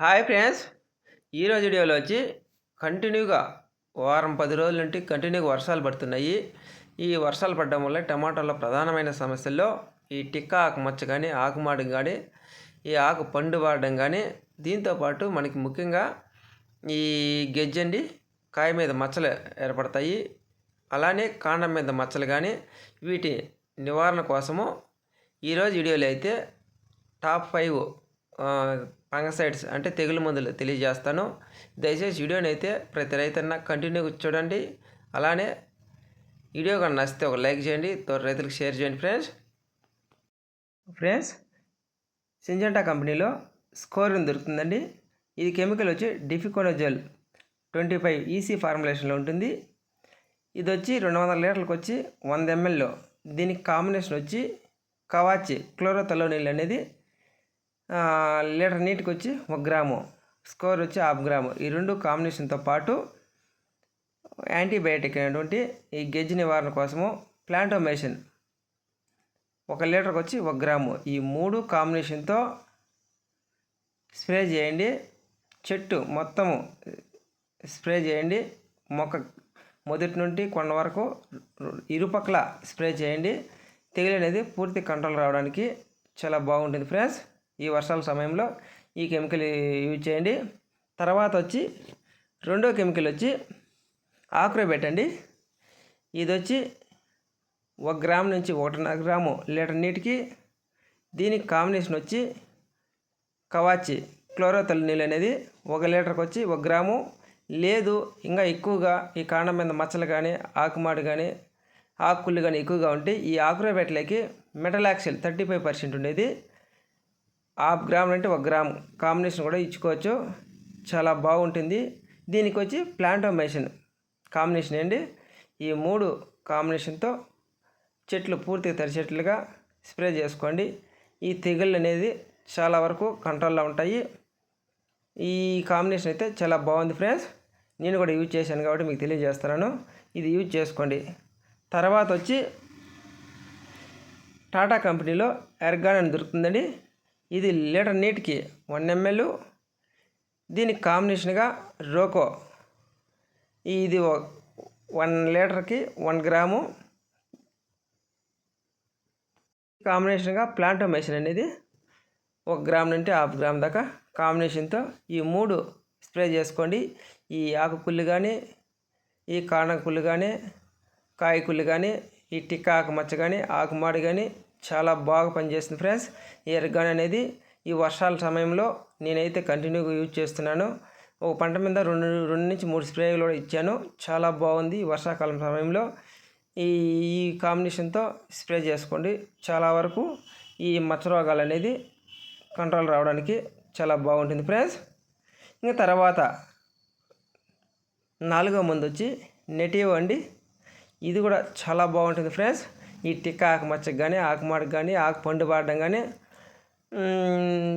Hi friends. ఈరోజు వీడియోలో వచ్చి కంటిన్యూగా వారం పది రోజుల నుండి కంటిన్యూగా వర్షాలు పడుతున్నాయి. ఈ వర్షాలు పడడం వల్ల టమాటాలో ప్రధానమైన సమస్యల్లో ఈ టిక్కా ఆకు మచ్చ కానీ ఆకుమాడు కానీ ఈ ఆకు పండు వాడడం కానీ దీంతోపాటు మనకి ముఖ్యంగా ఈ గెజ్జండి కాయ మీద మచ్చలు ఏర్పడతాయి. అలానే కాండం మీద మచ్చలు కానీ వీటి నివారణ కోసము ఈరోజు వీడియోలో అయితే టాప్ ఫైవ్ ఫంగసైడ్స్ అంటే తెగులు మందులు తెలియజేస్తాను. దయచేసి వీడియోని అయితే ప్రతి రైతన్న కంటిన్యూగా చూడండి. అలానే వీడియో కానీ నచ్చితే ఒక లైక్ చేయండి. త్వర రైతులకు షేర్ చేయండి ఫ్రెండ్స్. ఫ్రెండ్స్ సింజంటా కంపెనీలో స్కోర్ దొరుకుతుందండి? ఇది కెమికల్ వచ్చి డిఫికోనోజెల్ ట్వంటీ ఫైవ్ ఈసీ ఫార్ములేషన్లో ఉంటుంది. ఇది వచ్చి రెండు వందల లీటర్లకు వచ్చి వంద ఎంఎల్లో దీనికి కాంబినేషన్ వచ్చి కవాచి క్లోరోతలోనిల్ అనేది లీటర్ నీటికి వచ్చి ఒక గ్రాము. స్కోర్ వచ్చి హాఫ్ గ్రాము. ఈ రెండు కాంబినేషన్తో పాటు యాంటీబయాటిక్ అనేటువంటి ఈ గెజ్జి నివారణ కోసము ప్లాంటోమేషన్ ఒక లీటర్కి వచ్చి ఒక గ్రాము. ఈ మూడు కాంబినేషన్తో స్ప్రే చేయండి. చెట్టు మొత్తము స్ప్రే చేయండి. మొక్క మొదటి నుండి కొండ వరకు ఇరుపక్కల స్ప్రే చేయండి. తెగులు అనేది పూర్తి కంట్రోల్ రావడానికి చాలా బాగుంటుంది ఫ్రెండ్స్. ఈ వర్షాల సమయంలో ఈ కెమికల్ యూజ్ చేయండి. తర్వాత వచ్చి రెండో కెమికల్ వచ్చి ఆకురే పెట్టండి. ఇది వచ్చి ఒక గ్రామ్ నుంచి ఒకటిన్నర గ్రాము లీటర్ నీటికి దీనికి కాంబినేషన్ వచ్చి కవాచి క్లోరోతల్ నీళ్ళు అనేది ఒక లీటర్కి వచ్చి ఒక గ్రాము. లేదు ఇంకా ఎక్కువగా ఈ కాండం మీద మచ్చలు కానీ ఆకుమాడు కానీ ఆకుకుళ్ళు కానీ ఎక్కువగా ఉంటే ఈ ఆకురేబెట్లకి మెటలాక్సిల్ థర్టీ ఫైవ్ పర్సెంట్ ఉండేది. హాఫ్ గ్రామ్ అంటే ఒక గ్రామ్ కాంబినేషన్ కూడా ఇచ్చుకోవచ్చు. చాలా బాగుంటుంది. దీనికి వచ్చి ప్లాంటోమేషన్ కాంబినేషన్ అండి. ఈ మూడు కాంబినేషన్తో చెట్లు పూర్తిగా తరిచేట్లుగా స్ప్రే చేసుకోండి. ఈ తెగుళ్ళు అనేది చాలా వరకు కంట్రోల్లో ఉంటాయి. ఈ కాంబినేషన్ అయితే చాలా బాగుంది ఫ్రెండ్స్. నేను కూడా యూజ్ చేశాను కాబట్టి మీకు తెలియజేస్తున్నాను. ఇది యూజ్ చేసుకోండి. తర్వాత వచ్చి టాటా కంపెనీలో ఎర్గాన్ అని దొరుకుతుందండి. ఇది లీటర్ నీటికి వన్ ఎంఎల్. దీనికి కాంబినేషన్గా రోకో. ఇది వన్ లీటర్కి వన్ గ్రాము. కాంబినేషన్గా ప్లాంటో మెషిన్ అనేది ఒక గ్రామ్ నుండి హాఫ్ గ్రామ్ దాకా కాంబినేషన్తో ఈ మూడు స్ప్రే చేసుకోండి. ఈ ఆకు కుళ్ళు కానీ ఈ కాండం కుళ్ళు కానీ కాయ కుళ్ళు కానీ ఈ టిక్కా ఆకు మచ్చ కానీ ఆకుమాడి కానీ చాలా బాగా పనిచేస్తుంది ఫ్రెండ్స్. ఈ గన్ అనేది ఈ వర్షాల సమయంలో నేనైతే కంటిన్యూగా యూజ్ చేస్తున్నాను. ఒక పంట మీద రెండు రెండు నుంచి మూడు స్ప్రేలు కూడా ఇచ్చాను. చాలా బాగుంది ఈ వర్షాకాలం సమయంలో. ఈ ఈ కాంబినేషన్తో స్ప్రే చేసుకోండి. చాలా వరకు ఈ మచ్చ రోగాలు అనేది కంట్రోల్ రావడానికి చాలా బాగుంటుంది ఫ్రెండ్స్. ఇంకా తర్వాత నాలుగో మందు వచ్చి నెటివ్ అండి. ఇది కూడా చాలా బాగుంటుంది ఫ్రెండ్స్. ఈ టిక్క ఆకు మచ్చకు కానీ ఆకుమాడకు కానీ ఆకు పండు పాడడం కానీ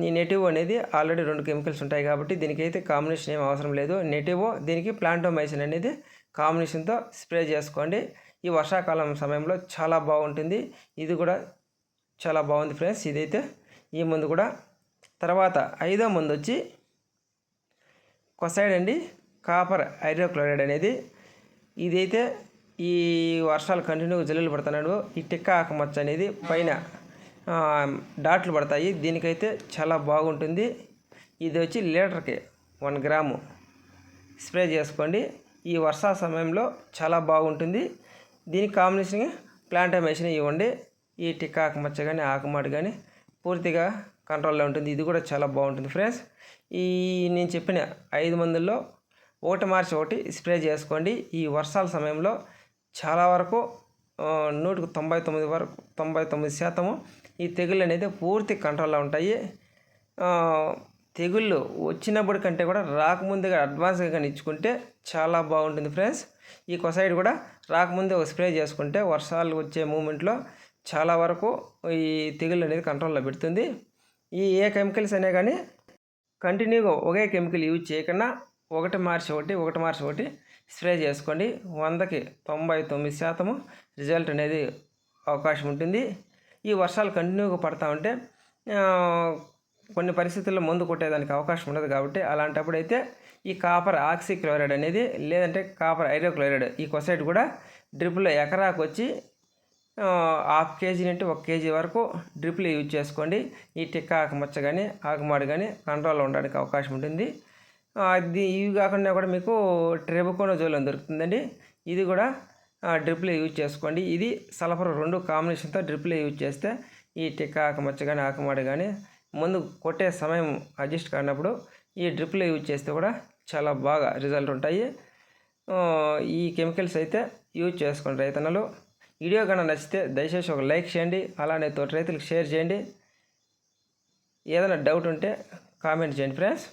ఈ నెటివ్ అనేది ఆల్రెడీ రెండు కెమికల్స్ ఉంటాయి కాబట్టి దీనికైతే కాంబినేషన్ ఏం అవసరం లేదు. నెటివ్ దీనికి ప్లాంటోమైసిన్ అనేది కాంబినేషన్తో స్ప్రే చేసుకోండి. ఈ వర్షాకాలం సమయంలో చాలా బాగుంటుంది. ఇది కూడా చాలా బాగుంది ఫ్రెండ్స్. ఇదైతే ఈ మందు కూడా. తర్వాత ఐదో మందు వచ్చి కొసైడ్ అండి. కాపర్ హైడ్రోక్లోరైడ్ అనేది. ఇదైతే ఈ వర్షాలు కంటిన్యూగా జల్లులు పడుతున్నాడు. ఈ టిక్కా ఆకుమచ్చ అనేది పైన డాట్లు పడతాయి. దీనికైతే చాలా బాగుంటుంది. ఇది వచ్చి లీటర్కి వన్ గ్రాము. స్ప్రే చేసుకోండి. ఈ వర్షా సమయంలో చాలా బాగుంటుంది. దీనికి కాంబినేషన్ ప్లాంటమేషన్ ఇవ్వండి. ఈ టిక్కా ఆకుమచ్చ కానీ ఆకుమాడు కానీ పూర్తిగా కంట్రోల్లో ఉంటుంది. ఇది కూడా చాలా బాగుంటుంది ఫ్రెండ్స్ ఈ నేను చెప్పిన ఐదు మందుల్లో ఒకటి మార్చి ఒకటి స్ప్రే చేసుకోండి. ఈ వర్షాల సమయంలో చాలా వరకు నూటికి తొంభై తొమ్మిది వరకు తొంభై తొమ్మిది శాతము ఈ తెగుళ్ళు అనేది పూర్తి కంట్రోల్లో ఉంటాయి. తెగుళ్ళు వచ్చినప్పుడు కంటే కూడా రాకముందుగా అడ్వాన్స్గా కానీ ఇచ్చుకుంటే చాలా బాగుంటుంది ఫ్రెండ్స్. ఈ కొసైడ్ కూడా రాకముందే ఒక స్ప్రే చేసుకుంటే వర్షాలు వచ్చే మూమెంట్లో చాలా వరకు ఈ తెగుళ్ళు అనేది కంట్రోల్లో పెడుతుంది. ఈ ఏ కెమికల్స్ అయినా కానీ కంటిన్యూగా ఒకే కెమికల్ యూజ్ చేయకుండా ఒకటి మార్చి ఒకటి ఒకటి మార్చి ఒకటి స్ప్రే చేసుకోండి. వందకి తొంభై తొమ్మిది శాతము రిజల్ట్ అనేది అవకాశం ఉంటుంది. ఈ వర్షాలు కంటిన్యూగా పడతా ఉంటే కొన్ని పరిస్థితుల్లో మందు కొట్టేదానికి అవకాశం ఉండదు కాబట్టి అలాంటప్పుడు అయితే ఈ కాపర్ ఆక్సిక్లోరైడ్ అనేది లేదంటే కాపర్ ఐరోక్లోరైడ్ ఈ కొసైడ్ కూడా డ్రిప్లో ఎకరాకు వచ్చి హాఫ్ కేజీ నుండి ఒక కేజీ వరకు డ్రిప్లు యూజ్ చేసుకోండి. ఈ టిక్క ఆకుమచ్చ కానీ ఆకుమాడు కానీ కంట్రోల్లో ఉండడానికి అవకాశం ఉంటుంది. ఇది ఇవి కాకుండా కూడా మీకు ట్రెబుకోనోజోల్ దొరుకుతుందండి. ఇది కూడా డ్రిప్లో యూజ్ చేసుకోండి. ఇది సల్ఫర్ రెండు కాంబినేషన్తో డ్రిప్లో యూజ్ చేస్తే ఈ టిక్క ఆకుమచ్చ కానీ ఆకమాడ కానీ ముందు కొట్టే సమయం అడ్జస్ట్ కానప్పుడు ఈ డ్రిప్లో యూజ్ చేస్తే కూడా చాలా బాగా రిజల్ట్ ఉంటాయి. ఈ కెమికల్స్ అయితే యూజ్ చేసుకోండి రైతన్నలు. వీడియో కన్నా నచ్చితే దయచేసి ఒక లైక్ చేయండి. అలానే తోటి రైతులకు షేర్ చేయండి. ఏదైనా డౌట్ ఉంటే కామెంట్ చేయండి ఫ్రెండ్స్.